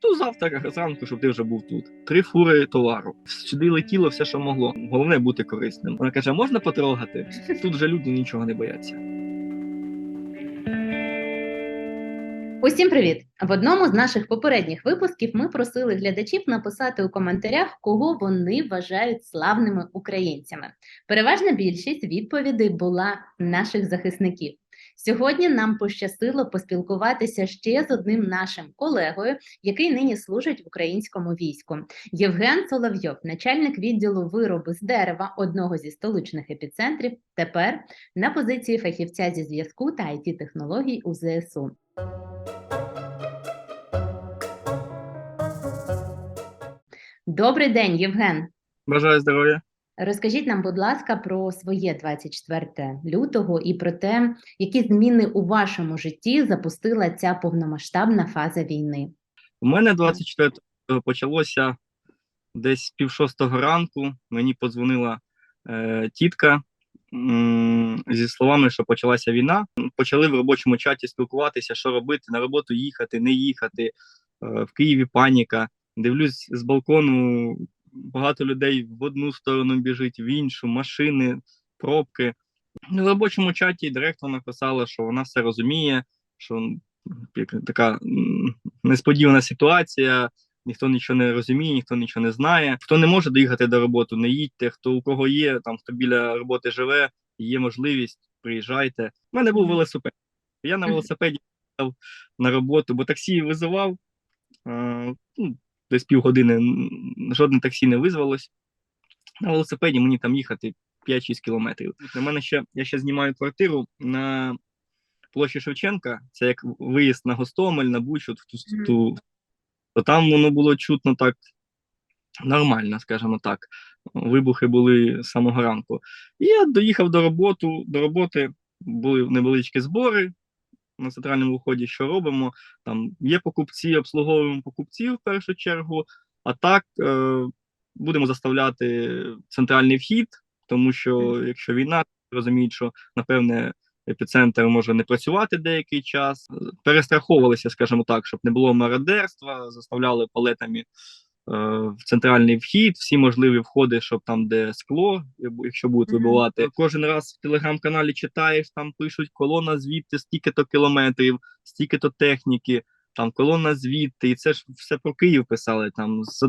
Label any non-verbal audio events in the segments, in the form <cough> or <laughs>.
То завтра зранку, щоб ти вже був тут. Три фури товару. Сюди летіло все, що могло. Головне бути корисним. Вона каже: можна потрогати? Тут вже люди нічого не бояться. Усім привіт! В одному з наших попередніх випусків ми просили глядачів написати у коментарях, кого вони вважають славними українцями. Переважна більшість відповідей була наших захисників. Сьогодні нам пощастило поспілкуватися ще з одним нашим колегою, який нині служить в українському війську. Євген Соловйов, начальник відділу виробу з дерева одного зі столичних епіцентрів, тепер на позиції фахівця зі зв'язку та it технологій у ЗСУ. Добрий день, Євген. Бажаю здоров'я. Розкажіть нам, будь ласка, про своє 24 лютого і про те, які зміни у вашому житті запустила ця повномасштабна фаза війни. У мене 24 почалося десь пів шостого ранку. Мені подзвонила е, тітка зі словами, що почалася війна. Почали в робочому чаті спілкуватися, що робити, на роботу їхати, не їхати. Е, в Києві паніка. Дивлюсь з балкону, багато людей в одну сторону біжить, в іншу, машини, пробки. Ну, В робочому чаті директор написала, що вона все розуміє, що така несподівана ситуація, ніхто нічого не розуміє, ніхто нічого не знає. Хто не може доїхати до роботи, не їдьте. Хто у кого є, там хто біля роботи живе, є можливість, приїжджайте. У мене був велосипед. Я на <laughs> велосипеді їхав на роботу, бо таксі визивав. е, ну, десь півгодини жодне таксі не визвалось. На велосипеді мені там їхати 5-6 кілометрів. На мене ще я ще знімаю квартиру на площі Шевченка. Це як виїзд на Гостомель, на Бучу, в ту, ту, то там воно було чутно так нормально, скажімо так. Вибухи були з самого ранку. І я доїхав до роботи, до роботи, були невеличкі збори на центральному вході, що робимо. Там є покупці, обслуговуємо покупців в першу чергу, а так е, будемо заставляти центральний вхід, тому що якщо війна, розуміють, що напевне епіцентр може не працювати деякий час. Перестраховувалися, скажімо так, щоб не було мародерства, заставляли палетами. Е, В центральний вхід, всі можливі входи, щоб там, де скло, якщо будуть вибивати. Кожен раз в телеграм-каналі читаєш, там пишуть колона звідти, стільки-то кілометрів, стільки-то техніки, там колона звідти, і це ж все про Київ писали. Там з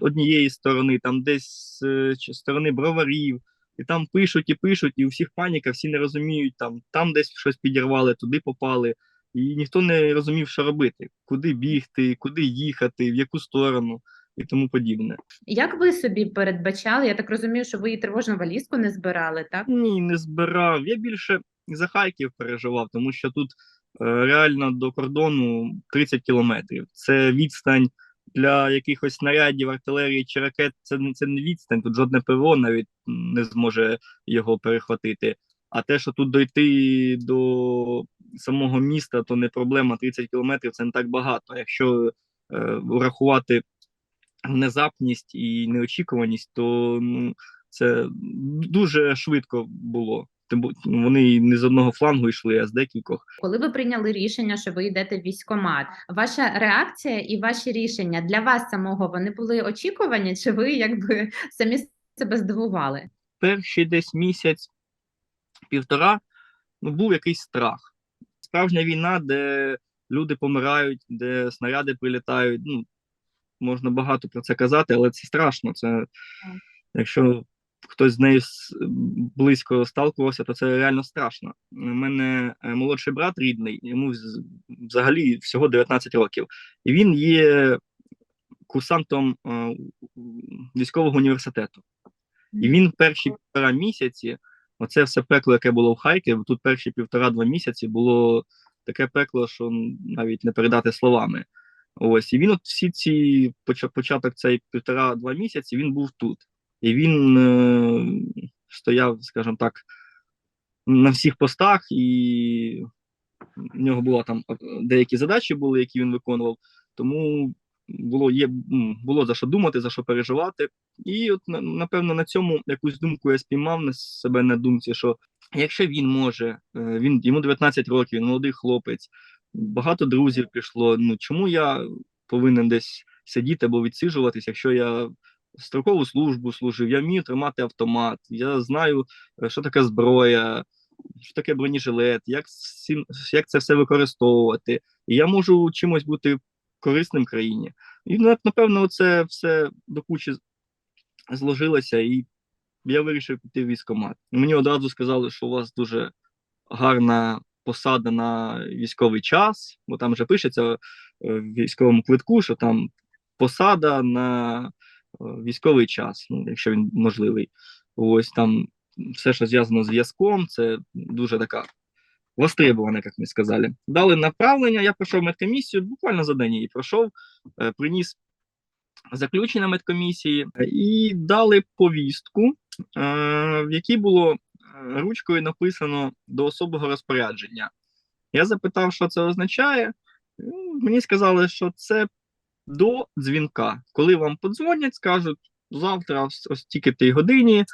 однієї сторони, там десь з е, сторони броварів, і там пишуть і пишуть, і у всіх паніка, всі не розуміють, там, там десь щось підірвали, туди попали. І ніхто не розумів, що робити, куди бігти, куди їхати, в яку сторону і тому подібне. Як ви собі передбачали? Я так розумію, що ви і тривожну валізку не збирали, так? Ні, не збирав. Я більше за Харків переживав, тому що тут е, реально до кордону 30 кілометрів. Це відстань для якихось снарядів, артилерії чи ракет. Це, це не відстань. Тут жодне ПВО навіть не зможе його перехватити. А те, що тут дойти до самого міста, то не проблема. 30 кілометрів це не так багато. Якщо е, врахувати внезапність і неочікуваність, то ну, це дуже швидко було. Вони не з одного флангу йшли, а з декількох. Коли ви прийняли рішення, що ви йдете в військкомат, ваша реакція і ваші рішення для вас самого вони були очікувані, чи ви якби <laughs> самі себе здивували? Перший десь місяць, півтора, ну був якийсь страх. Справжня війна, де люди помирають, де снаряди прилітають. Ну можна багато про це казати, але це страшно. Це якщо хтось з нею близько сталкувався, то це реально страшно. У мене е, молодший брат рідний, йому взагалі всього 19 років, і він є курсантом е, військового університету. І він перші півтора місяці, оце все пекло, яке було в Харкові, тут перші півтора-два місяці було таке пекло, що навіть не передати словами. Ось, і він от всі ці поча- початок цей півтора-два місяці він був тут. І він е, стояв, скажімо так, на всіх постах, і в нього була там е, деякі задачі були, які він виконував. Тому було, є, було за що думати, за що переживати. І от напевно на цьому якусь думку я спіймав на себе на думці, що якщо він може, е, він йому 19 років, він молодий хлопець, багато друзів пішло. Ну чому я повинен десь сидіти або відсиджуватись, якщо я строкову службу служив, я вмію тримати автомат, я знаю, е, що таке зброя, що таке бронежилет, як, як це все використовувати. І я можу чимось бути корисним країні. І напевно, це все до кучі зложилося, і я вирішив піти в військкомат. Мені одразу сказали, що у вас дуже гарна посада на військовий час, бо там вже пишеться е, в військовому квитку, що там посада на е, військовий час, ну, якщо він можливий. Ось там все, що зв'язано з зв'язком, це дуже така востребована, як ми сказали. Дали направлення, я пройшов медкомісію, буквально за день її пройшов, е, приніс заключення медкомісії і дали повістку, в якій було ручкою написано до особого розпорядження. Я запитав, що це означає. Ну, Мені сказали, що це до дзвінка. Коли вам подзвонять, скажуть завтра, ось тільки годині,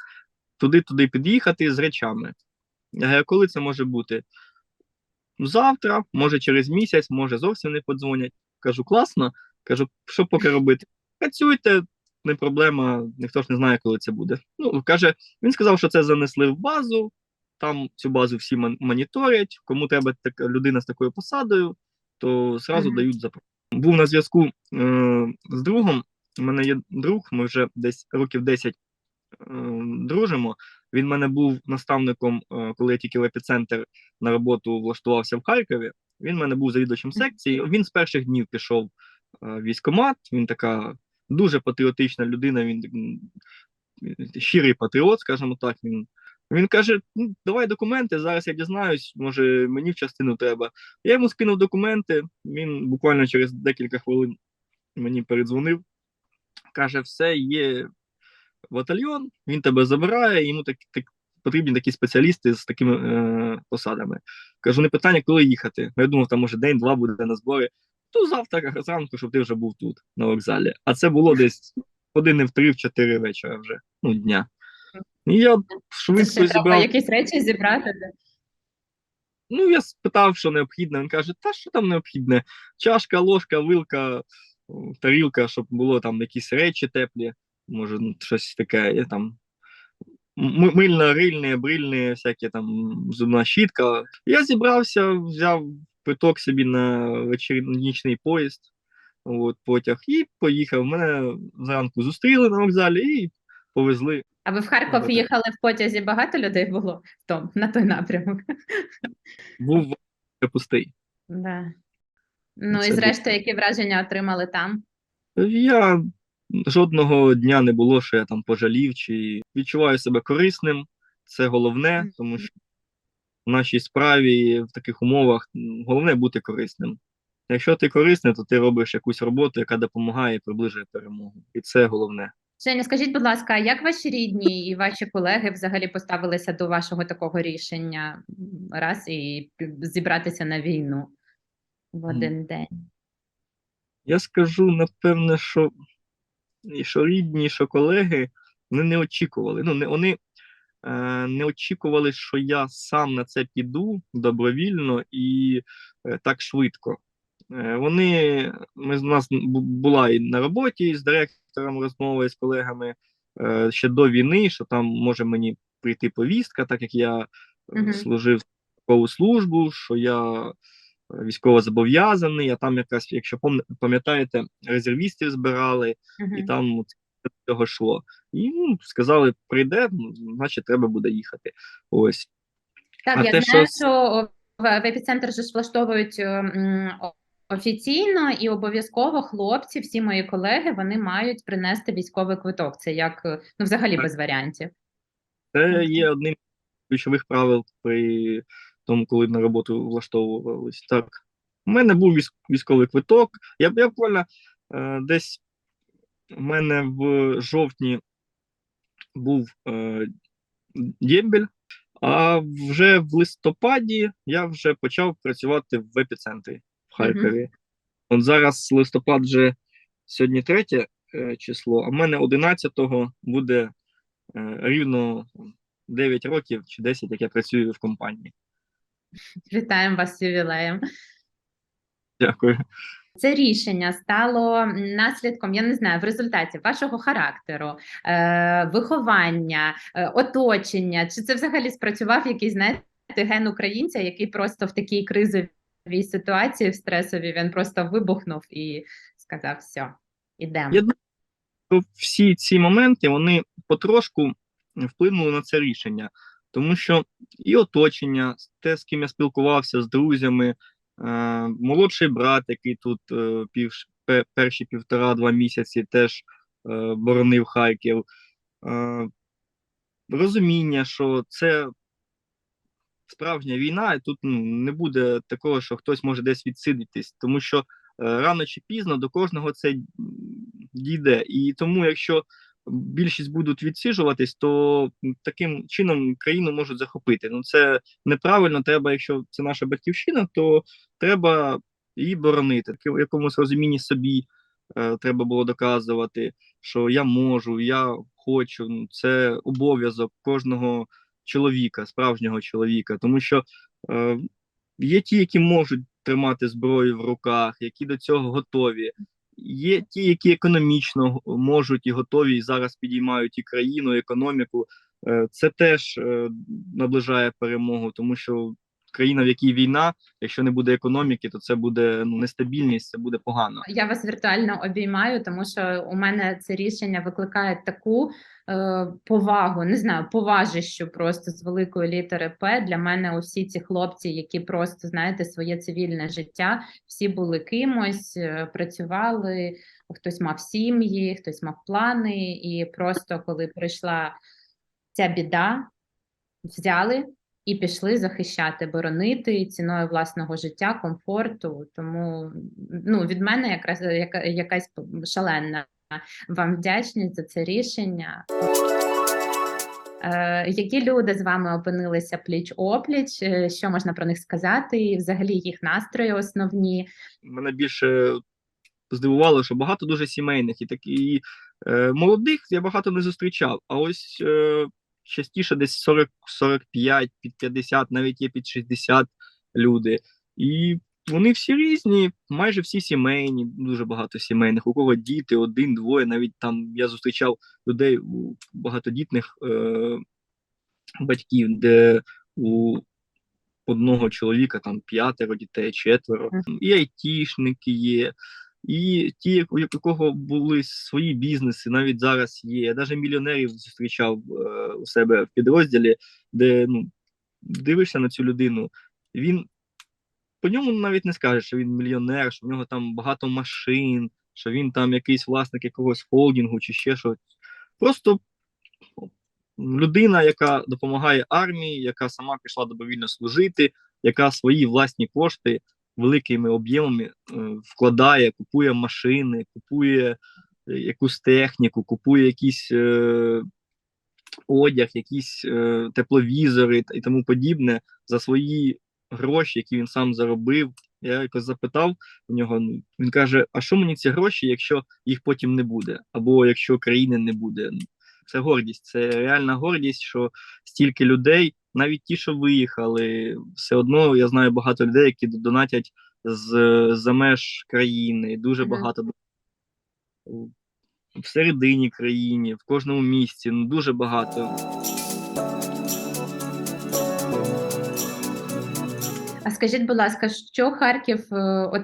туди-туди під'їхати з речами. Коли це може бути? Завтра, може через місяць, може зовсім не подзвонять. Кажу, класно. Кажу, що поки робити? Працюйте, не проблема, ніхто ж не знає, коли це буде. Ну, каже, він сказав, що це занесли в базу, там цю базу всі мон- моніторять. Кому треба така людина з такою посадою, то зразу Мгм. дають запрошення. Був на зв'язку е, з другом. У мене є друг, ми вже десь років 10 е, дружимо. Він мене був наставником, е, коли я тільки в епіцентр на роботу влаштувався в Харкові. Він мене був завідувачем секції. Він з перших днів пішов е, в військкомат. Він така дуже патріотична людина. Він щирий патріот, скажімо так. Він, він каже: ну, давай документи. Зараз я дізнаюсь, може мені в частину треба. Я йому скинув документи. Він буквально через декілька хвилин мені передзвонив. Каже, все, є батальйон, він тебе забирає, йому так, так, потрібні такі спеціалісти з такими е, посадами. Кажу, не питання, коли їхати. Я думав, там може день-два буде на зборі. То завтра зранку, щоб ти вже був тут, на вокзалі. А це було десь години в три, в чотири вечора вже, ну, дня. І я швидко треба зібрав. якісь речі зібрати. де- Ну, я спитав, що необхідно. Він каже: та що там необхідне? Чашка, ложка, вилка, тарілка, щоб було там якісь речі теплі, може, ну, щось таке, є там. Мильно, рильне, брильне, всякі там зубна щітка. Я зібрався, взяв питок собі на вечір... нічний поїзд, от, потяг, і поїхав. Мене зранку зустріли на вокзалі і повезли. А ви в Харків їхали в потязі, багато людей було в том, на той напрямок. Був пустий. Да. Ну Це і зрештою, які враження отримали там? Я жодного дня не було, що я там пожалів, чи відчуваю себе корисним. Це головне, тому що в нашій справі в таких умовах головне бути корисним. Якщо ти корисний, то ти робиш якусь роботу, яка допомагає і приближує перемогу. І це головне. Женя, скажіть, будь ласка, як ваші рідні і ваші колеги взагалі поставилися до вашого такого рішення раз і зібратися на війну в один день? Я скажу, напевне, що, і що рідні, що колеги вони не очікували. Ну, не, вони не очікували, що я сам на це піду добровільно і е, так швидко. Е, вони, ми з нас була і на роботі з директором розмови з колегами е, ще до війни, що там може мені прийти повістка, так як я е, Мгм. служив військову службу, що я е, військово зобов'язаний, а там якась, якщо пам- пам'ятаєте, резервістів збирали, і там до цього йшло. І ну, сказали, прийде, ну, значить, треба буде їхати. Ось. Так, А я те, знаю, що- що в, в епіцентр же ж влаштовують е, м, офіційно і обов'язково хлопці, всі мої колеги, вони мають принести військовий квиток. Це як е, ну взагалі Так. без варіантів. Це є одним з ключових правил при тому, коли на роботу влаштовувались. Так, у мене був військ- військовий квиток. Я, я буквально е, десь у мене в жовтні був е, дембель, а вже в листопаді я вже почав працювати в епіцентрі в Харкові. От зараз листопад вже сьогодні третє е, число, а в мене 11-го буде е, рівно 9 років чи 10, як я працюю в компанії. Вітаємо вас з ювілеєм. Дякую. Це рішення стало наслідком, я не знаю, в результаті вашого характеру, е, виховання, е, оточення. Чи це взагалі спрацював якийсь знаєте, ген українця, який просто в такій кризовій ситуації, в стресовій, він просто вибухнув і сказав: все, ідемо. Я думаю, всі ці моменти вони потрошку вплинули на це рішення, тому що і оточення, те, з ким я спілкувався, з друзями, молодший брат, який тут е, пів, перші півтора-два місяці теж е, боронив Харків, е, розуміння, що це справжня війна, і тут ну, не буде такого, що хтось може десь відсидітись, тому що е, рано чи пізно до кожного це дійде. І тому, якщо більшість будуть відсиджуватись, то таким чином країну можуть захопити. Ну це неправильно. Треба, якщо це наша батьківщина, то треба її боронити. В якомусь розумінні собі е, треба було доказувати, що я можу, я хочу. Ну, це обов'язок кожного чоловіка, справжнього чоловіка, тому що е, є ті, які можуть тримати зброю в руках, які до цього готові. Є ті, які економічно можуть і готові, і зараз підіймають і країну, і економіку. Е, Це теж е, наближає перемогу, тому що країна, в якій війна, якщо не буде економіки, то це буде ну, нестабільність, це буде погано. Я вас віртуально обіймаю, тому що у мене це рішення викликає таку е, повагу, не знаю, поважищу просто з великої літери П. Для мене усі ці хлопці, які просто знаєте своє цивільне життя, всі були кимось, е, працювали, хтось мав сім'ї, хтось мав плани, і просто коли прийшла ця біда, взяли і пішли захищати, боронити ціною власного життя, комфорту. Тому ну, від мене якраз яка, якась шаленна вам вдячність за це рішення. Е, які люди з вами опинилися пліч опліч? Е, Що можна про них сказати? І взагалі їх настрої основні. мене більше здивувало, що багато дуже сімейних і такі е, молодих я багато не зустрічав. А ось е, частіше десь 40, 45, під 50, навіть є під 60 люди. І вони всі різні, майже всі сімейні, дуже багато сімейних. У кого діти, один, двоє. Навіть там я зустрічав людей у багатодітних е, батьків, де у одного чоловіка там п'ятеро дітей, четверо. І айтішники є, і ті, у якого були свої бізнеси, навіть зараз є. Я навіть мільйонерів зустрічав е, у себе в підрозділі, де ну, дивишся на цю людину, він по ньому навіть не скажеш, що він мільйонер, що в нього там багато машин, що він там якийсь власник якогось холдингу чи ще щось. Просто людина, яка допомагає армії, яка сама пішла добровільно служити, яка свої власні кошти великими об'ємами е, вкладає, купує машини, купує е, якусь техніку, купує якийсь е, одяг, якісь е, тепловізори і тому подібне за свої гроші, які він сам заробив. Я якось запитав у нього. ну, Він каже: А що мені ці гроші, якщо їх потім не буде, або якщо країни не буде? Це гордість, це реальна гордість, що стільки людей, навіть ті, що виїхали, все одно я знаю багато людей, які донатять з за меж країни. Дуже багато в середині країни, в кожному місті. Ну дуже багато. А скажіть, будь ласка, що Харків, е, от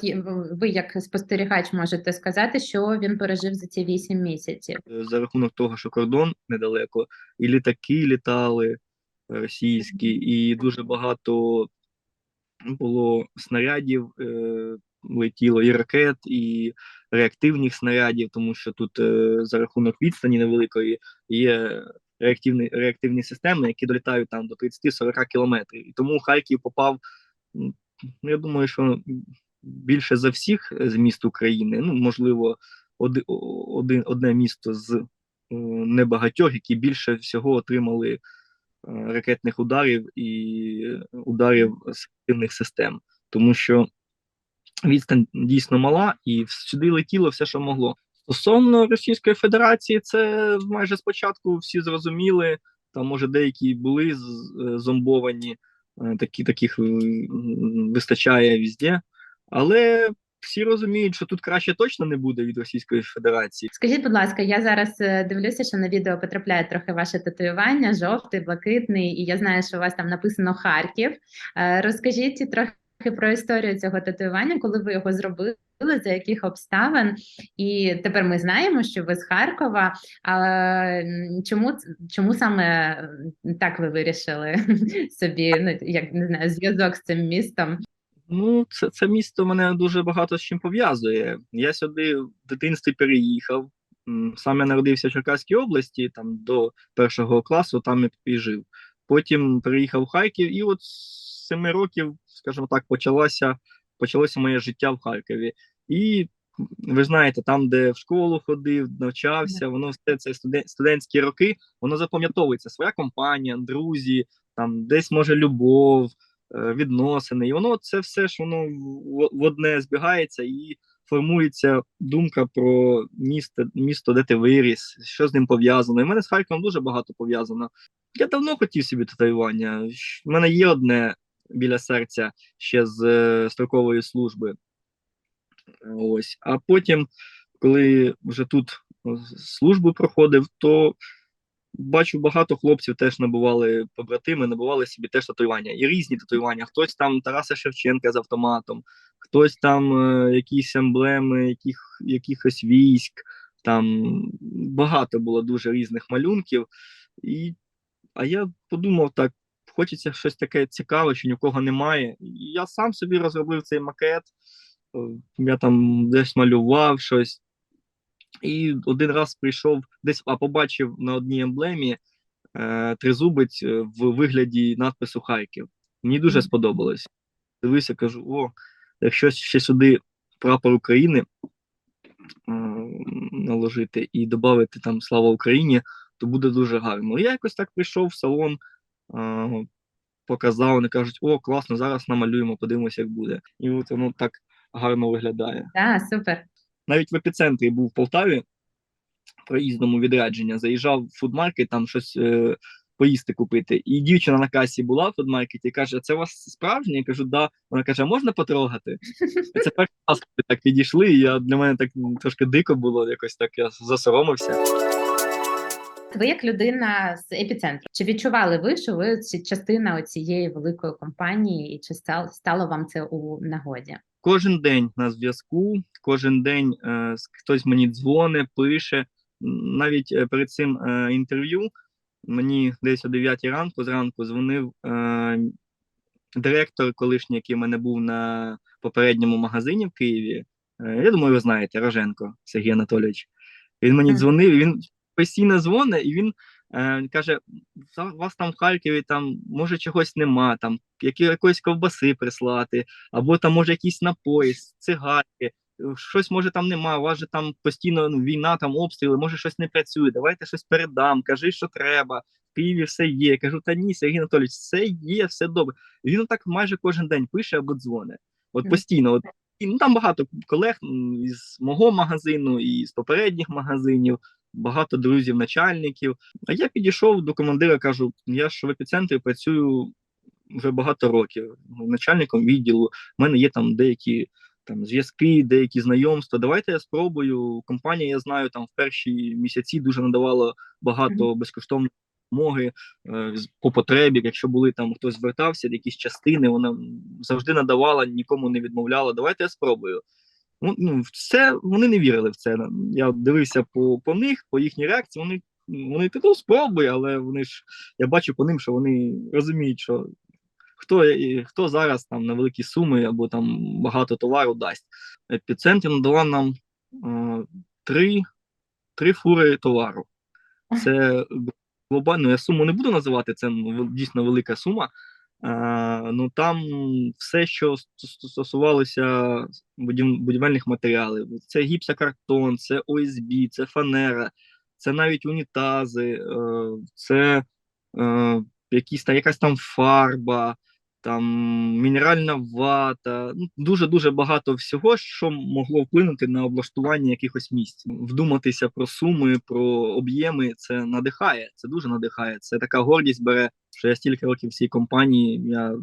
ви як спостерігач можете сказати, що він пережив за ці вісім місяців? Е, за рахунок того, що кордон недалеко, і літаки літали російські, і дуже багато було снарядів, е, летіло і ракет, і реактивних снарядів, тому що тут е, за рахунок відстані невеликої є реактивні, реактивні системи, які долітають там до 30-40 кілометрів. І тому Харків попав, ну я думаю, що більше за всіх з міст України, ну можливо, оди- один, одне місто з е, небагатьох, які більше всього отримали ракетних ударів і ударів з реактивних систем, тому що відстань дійсно мала, і сюди летіло все, що могло. Стосовно Російської Федерації, це майже спочатку всі зрозуміли. Там, може, деякі були е, зомбовані, е, такі, таких вистачає везде. Але всі розуміють, що тут краще точно не буде від Російської Федерації. Скажіть, будь ласка, я зараз е, дивлюся, що на відео потрапляє трохи ваше татуювання, жовтий, блакитний, і я знаю, що у вас там написано Харків. Е, Розкажіть трохи про історію цього татуювання, коли ви його зробили, за яких обставин. І тепер ми знаємо, що ви з Харкова. А чому чому саме так ви вирішили <laughs> собі, ну як не знаю, зв'язок з цим містом? Ну, це, це місто мене дуже багато з чим пов'язує. Я сюди в дитинстві переїхав. Сам я народився в Черкаській області, там до першого класу там і- жив. Потім переїхав в Харків, і от з семи років, скажімо так, почалося, почалося моє життя в Харкові. І ви знаєте, там, де в школу ходив, навчався, воно все це студентські роки, воно запам'ятовується. Своя компанія, друзі, там десь може любов, відносини. І воно це все ж воно в, одне збігається і формується думка про місто, місто, де ти виріс, що з ним пов'язано. І в мене з Харковом дуже багато пов'язано. Я давно хотів собі татуювання. В мене є одне біля серця ще з е, строкової служби. Ось. А потім, коли вже тут службу проходив, то бачу, багато хлопців теж набували побратими, набували собі теж татуювання. І різні татуювання. Хтось там Тараса Шевченка з автоматом, хтось там е, якісь емблеми, яких, якихось військ. Там багато було дуже різних малюнків. І, а я подумав так: хочеться щось таке цікаве, що ні в кого немає. І я сам собі розробив цей макет. Е, Я там десь малював щось. І один раз прийшов десь, а побачив на одній емблемі е, тризубець е, в вигляді надпису Харків. Мені дуже сподобалось. Дивився, кажу: о, якщо ще сюди прапор України е, наложити і додати там Слава Україні, то буде дуже гарно. Я якось так прийшов в салон, е, показав, вони кажуть, о, класно, зараз намалюємо, подивимося, як буде. І от воно так гарно виглядає Так, супер. Навіть в епіцентрі був в Полтаві проїзному відрядження, заїжджав в фудмаркет, там щось е, поїсти купити. І дівчина на касі була в фудмаркеті і каже: це у вас справжнє? Я кажу, да. Вона каже, а можна потрогати? Це перший раз, коли так підійшли, і я, для мене так трошки дико було, якось так я засоромився. Ви як людина з епіцентру, чи відчували ви, що ви частина цієї великої компанії, і чи стало вам це у нагоді? Кожен день на зв'язку, кожен день е, хтось мені дзвонить, пише. Навіть е, перед цим е, інтерв'ю мені десь о 9 ранку зранку дзвонив е, директор, колишній, який в мене був на попередньому магазині в Києві. Е, я думаю, ви знаєте, Роженко Сергій Анатолійович. Він мені дзвонив, він постійно дзвонить, і він е, каже: «За- у вас там в Харкові там може чогось нема, там які, якоїсь ковбаси прислати, або там може якісь напої, цигарки, щось може там нема, у вас же там постійно ну, війна, там обстріли, може щось не працює, давайте щось передам, кажи, що треба. В Києві все є. Я кажу, та ні, Сергій Анатолійович, все є, все добре. І він так майже кожен день пише або дзвонить. От постійно. От, і, ну, там багато колег із мого магазину, і з попередніх магазинів, багато друзів, начальників. А я підійшов до командира, кажу: я ж в епіцентрі працюю вже багато років ну, начальником відділу. У мене є там деякі там зв'язки, деякі знайомства. Давайте я спробую. Компанія, я знаю, там в перші місяці дуже надавала багато безкоштовної допомоги е, по потребі. Якщо були там хтось звертався, якісь частини, вона завжди надавала, нікому не відмовляла. Давайте я спробую. Ну, в це вони не вірили в це. Я дивився по, по них, по їхній реакції. Вони вони ну, спробуй, але вони ж я бачу по ним, що вони розуміють, що хто, хто зараз там на великі суми або там багато товару дасть. Епіцентр надала нам е, три, три фури товару. Це <laughs> глобально, я суму не буду називати, це ну, дійсно велика сума. Е, ну там все, що ст- ст- стосувалося будів- будівельних матеріалів, це гіпсокартон, це ОСБ, це фанера, це навіть унітази, е, це е, якісь та якась там фарба, там мінеральна вата. Ну, дуже дуже багато всього, що могло вплинути на облаштування якихось місць. Вдуматися про суми, про об'єми це надихає. Це дуже надихає. Це така гордість бере, що я стільки років в цій компанії. Я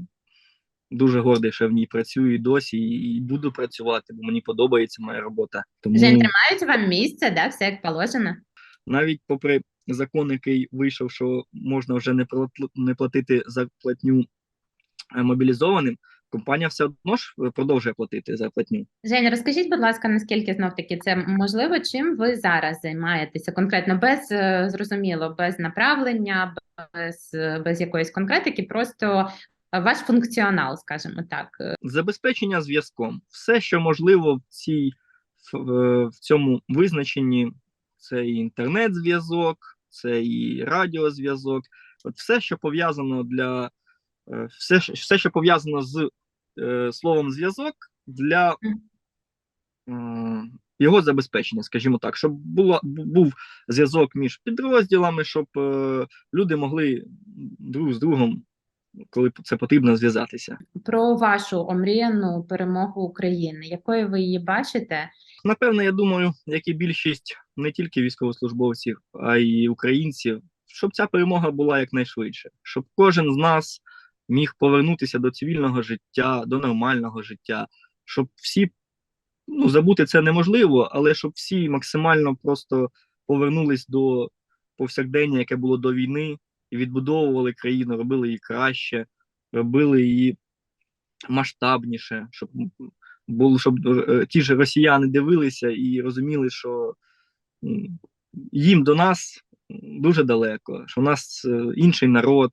дуже гордий, що я в ній працюю і досі, і, буду працювати, бо мені подобається моя робота. Тому Жень, тримають вам місце, да, все як положено. навіть попри закон, який вийшов, що можна вже не плат- платити зарплатню е, мобілізованим, компанія все одно ж е, продовжує платити зарплатню. Жень, розкажіть, будь ласка, наскільки знов таки це можливо, чим ви зараз займаєтеся конкретно без е, зрозуміло, без направлення, без, без якоїсь конкретики, просто е, ваш функціонал, скажімо так. Е, Забезпечення зв'язком. Все, що можливо в цій в, е, в цьому визначенні, це і інтернет-зв'язок, це і радіозв'язок. От все, що пов'язано для е, все, що- все, що пов'язано з е, словом зв'язок для е, його забезпечення, скажімо так, щоб було, був зв'язок між підрозділами, щоб е, люди могли друг з другом, коли це потрібно, зв'язатися. Про вашу омріяну перемогу України, якою ви її бачите? Напевно, я думаю, як і більшість не тільки військовослужбовців, а й українців, щоб ця перемога була якнайшвидше, щоб кожен з нас міг повернутися до цивільного життя, до нормального життя, щоб всі ну забути це неможливо, але щоб всі максимально просто повернулись до повсякдення, яке було до війни, і відбудовували країну, робили її краще, робили її масштабніше, щоб було, щоб е, ті ж росіяни дивилися і розуміли, що їм до нас дуже далеко, що у нас е, інший народ,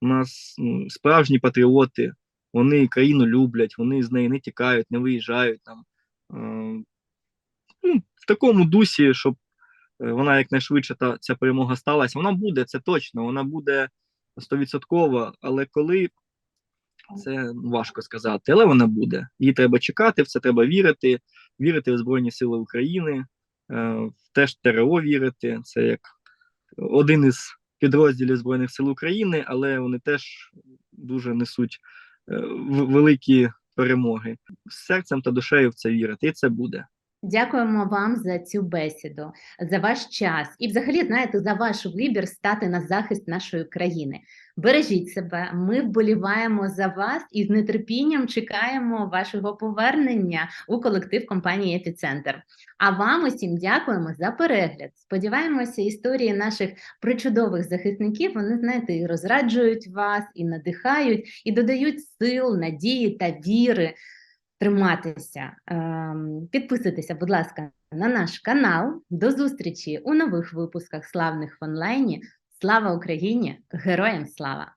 у нас м, справжні патріоти, вони країну люблять, вони з неї не тікають, не виїжджають там. Ну, в такому дусі, щоб е, вона якнайшвидше та ця перемога сталася. Вона буде, це точно, вона буде стовідсотково, але коли це важко сказати, але вона буде. Її треба чекати, в це треба вірити, вірити в Збройні Сили України, е, в теж ТРО вірити. Це як один із підрозділів Збройних сил України, але вони теж дуже несуть е, великі перемоги. Серцем та душею в це вірити, і це буде. Дякуємо вам за цю бесіду, за ваш час і, взагалі, знаєте, за ваш вибір стати на захист нашої країни. Бережіть себе, ми вболіваємо за вас і з нетерпінням чекаємо вашого повернення у колектив компанії Епіцентр. А вам усім дякуємо за перегляд. Сподіваємося, історії наших причудових захисників вони знаєте і розраджують вас, і надихають, і додають сил, надії та віри триматися. Ем, Підписуйтеся, будь ласка, на наш канал. До зустрічі у нових випусках славних в онлайні. Слава Україні! Героям слава!